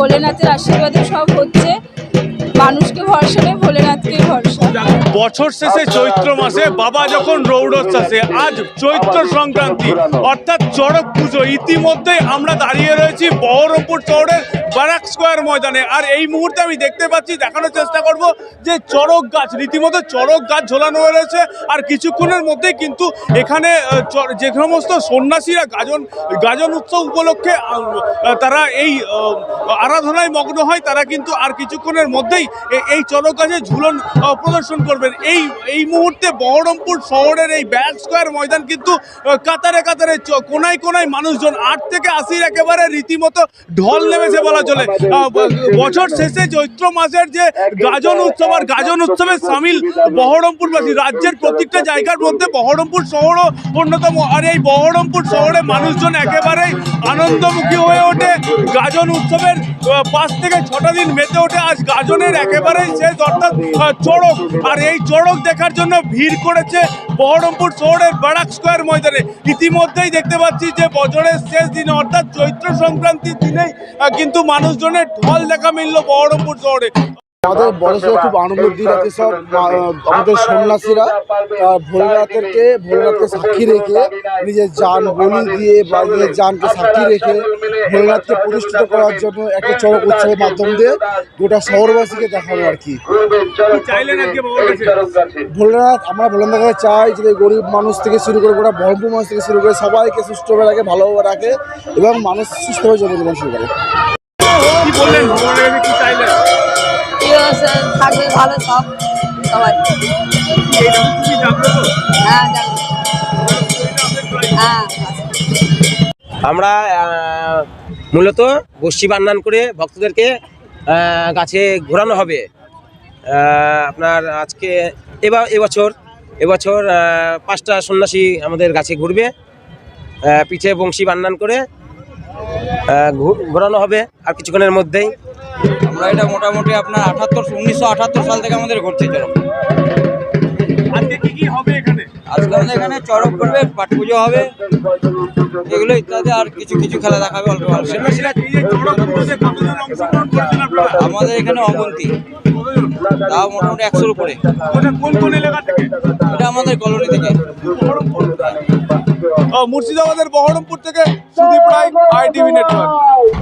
ভোলেনাথের আশীর্বাদে সব হচ্ছে। মানুষকে ভরসা নেই ভোলেনাথকে ভরসা। বছর শেষে চৈত্র মাসে বাবা যখন রৌডস্থাসে আজ চৈত্র সংক্রান্তি, অর্থাৎ চড়ক পুজো, ইতিমধ্যে আমরা দাঁড়িয়ে রয়েছি বহরমপুর শহরের ব্যারাক স্কোয়ার ময়দানে। আর এই মুহূর্তে আমি দেখতে পাচ্ছি, দেখানোর চেষ্টা করব যে চড়ক গাছ, রীতিমতো চড়ক গাছ ঝোলানো হয়ে রয়েছে। আর কিছুক্ষণের মধ্যেই কিন্তু এখানে যে সমস্ত সন্ন্যাসীরা গাজন গাজন উৎসব উপলক্ষে তারা এই আরাধনায় মগ্ন হয়, তারা কিন্তু আর কিছুক্ষণের মধ্যেই এই চড়ক গাছে ঝুলন প্রদর্শন করবেন। এই এই মুহূর্তে বহরমপুর শহরের এই ব্যাট স্কোয়ার ময়দান কিন্তু কাতারে কাতারে কোনায় কোনায় মানুষজন আট থেকে আশির একেবারে রীতিমতো ঢল নেমেছে বলা চলে। বছর শেষে চৈত্র মাসের যে গাজন উৎসব আর গাজন উৎসবে সামিল বহরমপুরবাসী রাজ্যের প্রত্যেকটা জায়গার মধ্যে বহরমপুর শহরও অন্যতম। আর এই বহরমপুর শহরে মানুষজন একেবারেই আনন্দমুখী হয়ে ওঠে। গাজন উৎসবের পাঁচ থেকে ছটা দিন মেতে ওঠে। আজ গাজনের একেবারেই শেষ অর্থাৎ আহ, চড়ক আর এই চড়ক দেখার জন্য ভিড় করেছে বহরমপুর শহরের ব্যারাক স্কোয়ার ময়দানে। ইতিমধ্যেই দেখতে পাচ্ছি যে বছরের শেষ দিনে, অর্থাৎ চৈত্র সংক্রান্তির দিনেই কিন্তু মানুষজনের ঢল দেখা মিলল বহরমপুর শহরে। আমাদের বড়সড় খুব আনন্দের দিন আছে সব আমাদের সন্ন্যাসীরা আহ, ভোলেনাথেরকে ভোলেনাথকে সাক্ষী রেখে নিজের যান বলি দিয়ে বা নিজের যানকে সাক্ষী রেখে ভোলেনাথকে প্রতিষ্ঠিত করার জন্য একটা চড়ক উৎসবের মাধ্যম দিয়ে গোটা শহরবাসীকে দেখানো আর কি। ভোলেনাথ আমরা ভোলেনাথ কাছে চাই যে গরিব মানুষ থেকে শুরু করে গোটা বহরমপুর মানুষ থেকে শুরু করে সবাইকে সুস্থভাবে রাখে ভালোভাবে রাখে এবং মানুষ সুস্থভাবে জন্মগ্রহণ শুরু করে। ভালো সব, সবাই। হ্যাঁ হ্যাঁ আমরা মূলত গোষ্ঠী বান্নান করে ভক্তদেরকে গাছে ঘোরানো হবে। আপনার আজকে এবার, এবছর এবছর পাঁচটা সন্ন্যাসী আমাদের গাছে ঘুরবে। পিঠে বংশী বান্নান করে ঘোরানো হবে আর কিছুক্ষণের মধ্যেই। আমরা এটা মোটামুটি আপনার আঠাত্তর উনিশশো আঠাত্তর সাল থেকে আমাদের ঘটছে চরক আজকে কি কি হবে আজকে আমাদের এখানে চরক করবে পাট পুজো হবে। এগুলো ইত্যাদি আর কিছু কিছু খেলা দেখাবে অল্প আমাদের এখানে অবন্তি তাও মোটামুটি একশোর উপরে। ওটা কোন কোন এলাকা থেকে? এটা আমাদের কলোনি থেকে। মুর্শিদাবাদের বহরমপুর থেকে সুদীপ রায় আইটিভি নেটওয়ার্ক